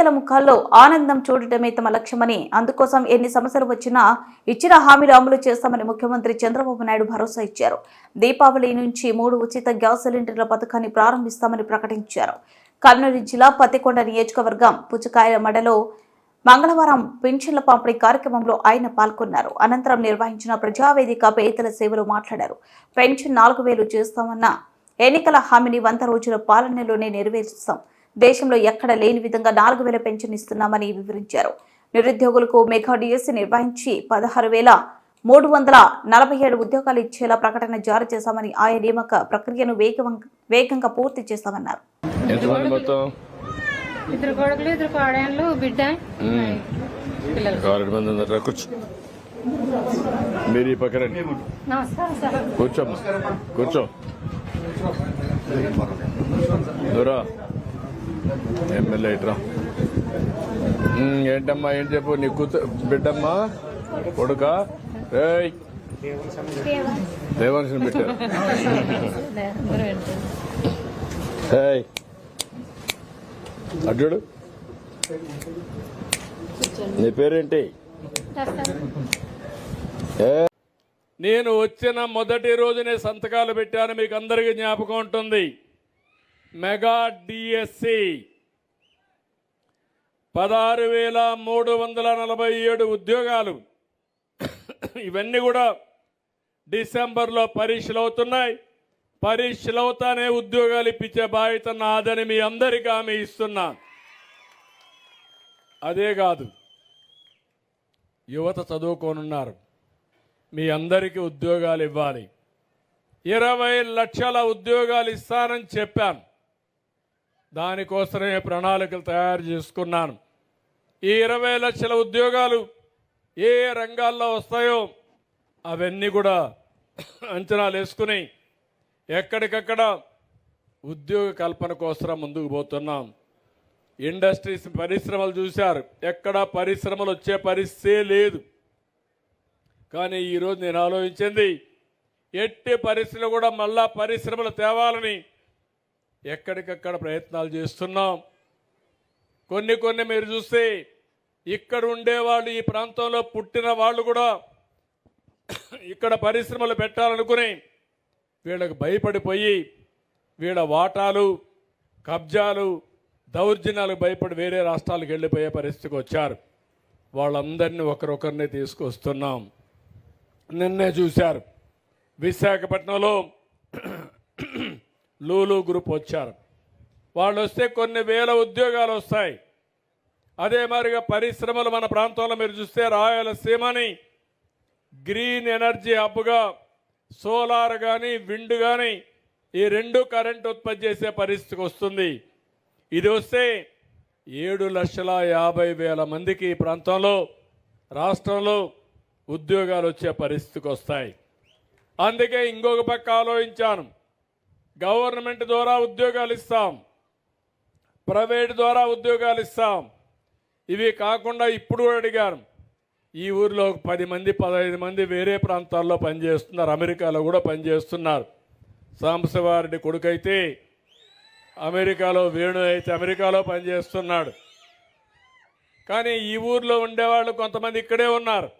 పేదల ముఖాల్లో ఆనందం చూడటమే తమ లక్ష్యమని అందుకోసం ఎన్ని సమస్యలు వచ్చినా ఇచ్చిన హామీలు అమలు చేస్తామని ముఖ్యమంత్రి చంద్రబాబు నాయుడు భరోసా ఇచ్చారు. దీపావళి నుంచి మూడు ఉచిత గ్యాస్ సిలిండర్ల పథకాన్ని ప్రారంభిస్తామని ప్రకటించారు. కర్నూలు జిల్లా పత్తికొండ నియోజకవర్గం పుచ్చకాయల మడలో మంగళవారం పెన్షన్ల పంపిణీ కార్యక్రమంలో ఆయన పాల్గొన్నారు. అనంతరం నిర్వహించిన ప్రజావేదిక పేదల సేవలు మాట్లాడారు. పెన్షన్ నాలుగు వేలు చేస్తామన్న ఎన్నికల హామీని వంద రోజుల పాలనలోనే నెరవేరుస్తాం. దేశంలో ఎక్కడ లేని విధంగా నాలుగు వేల పెన్షన్ ఇస్తున్నామని వివరించారు. నిరుద్యోగులకు మెగా డిఎస్సీ నిర్వహించి పదహారు వేల మూడు వందల నలభై ఏడు ఉద్యోగాలు ఇచ్చేలా ప్రకటన జారీ చేశామని ఆయా నియామక ప్రక్రియను వేగంగా పూర్తి చేస్తామన్నారు. ఇద్దరు కొడుకులు ఇద్దరు కోడళ్ళు బిడ్డ. కూర్చో. మీరు ఈ పక్కన రండి. నమస్కారం సార్. కూర్చోమ్మా కూర్చో. దూరా ఎమ్మెల్యే ఇట్రా ఏంటమ్మా ఏం చెప్పు? నీ కూతు బిడ్డమ్మా కొడుక? ఏయ్! దేవాంశం పెట్టారు. ఏయ్! అడ్డు నీ పేరేంటి? నేను వచ్చిన మొదటి రోజునే సంతకాలు పెట్టాను మీకు అందరికీ జ్ఞాపకం ఉంటుంది. Mega DSC. పదహారు వేల మూడు వందల నలభై ఏడు ఉద్యోగాలు. ఇవన్నీ కూడా డిసెంబర్లో పరీక్షలు అవుతున్నాయి. పరీక్షలు అవుతానే ఉద్యోగాలు ఇప్పించే బాధ్యత నాదని మీ అందరికీ ఆమె ఇస్తున్నా. అదే కాదు యువత చదువుకోనున్నారు. మీ అందరికీ ఉద్యోగాలు ఇవ్వాలి. ఇరవై లక్షల ఉద్యోగాలు ఇస్తానని చెప్పాను. దానికోసమే ప్రణాళికలు తయారు చేసుకున్నాను. ఈ ఇరవై లక్షల ఉద్యోగాలు ఏ రంగాల్లో వస్తాయో అవన్నీ కూడా అంచనాలు వేసుకుని ఎక్కడికక్కడ ఉద్యోగ కల్పన కోసం ముందుకు పోతున్నాం. ఇండస్ట్రీస్ పరిశ్రమలు చూశారు. ఎక్కడ పరిశ్రమలు వచ్చే పరిస్థితే లేదు. కానీ ఈరోజు నేను ఆలోచించింది ఎట్టి పరిస్థితులు కూడా మళ్ళా పరిశ్రమలు తేవాలని ఎక్కడికక్కడ ప్రయత్నాలు చేస్తున్నాం. కొన్ని కొన్ని మీరు చూస్తే ఇక్కడ ఉండేవాళ్ళు ఈ ప్రాంతంలో పుట్టిన వాళ్ళు కూడా ఇక్కడ పరిశ్రమలు పెట్టాలనుకుని వీళ్ళకి భయపడిపోయి వీళ్ళ వాటాలు కబ్జాలు దౌర్జన్యాలకు భయపడి వేరే రాష్ట్రాలకు వెళ్ళిపోయే పరిస్థితికి వచ్చారు. వాళ్ళందరినీ ఒకరొకరిని తీసుకొస్తున్నాం. నిన్నే చూశారు. విశాఖపట్నంలో లూలు గ్రూప్ వచ్చారు. వాళ్ళు వస్తే కొన్ని వేల ఉద్యోగాలు వస్తాయి. అదే మాదిరిగా పరిశ్రమలు మన ప్రాంతంలో మీరు చూస్తే రాయలసీమని గ్రీన్ ఎనర్జీ హబ్గా సోలార్ కానీ విండ్ కానీ ఈ రెండు కరెంట్ ఉత్పత్తి చేసే పరిస్థితికి వస్తుంది. ఇది వస్తే ఏడు లక్షల యాభై వేల మందికి ఈ ప్రాంతంలో రాష్ట్రంలో ఉద్యోగాలు వచ్చే పరిస్థితికి వస్తాయి. అందుకే ఇంకొక పక్క ఆలోచించాను. గవర్నమెంట్ ద్వారా ఉద్యోగాలు ఇస్తాం. ప్రైవేట్ ద్వారా ఉద్యోగాలు ఇస్తాం. ఇవి కాకుండా ఇప్పుడు కూడా అడిగారు. ఈ ఊరిలో ఒక పది మంది పదహైదు మంది వేరే ప్రాంతాల్లో పనిచేస్తున్నారు. అమెరికాలో కూడా పనిచేస్తున్నారు. సాంబశివారెడ్డి కొడుకైతే అమెరికాలో వేణు అయితే అమెరికాలో పనిచేస్తున్నాడు. కానీ ఈ ఊర్లో ఉండేవాళ్ళు కొంతమంది ఇక్కడే ఉన్నారు.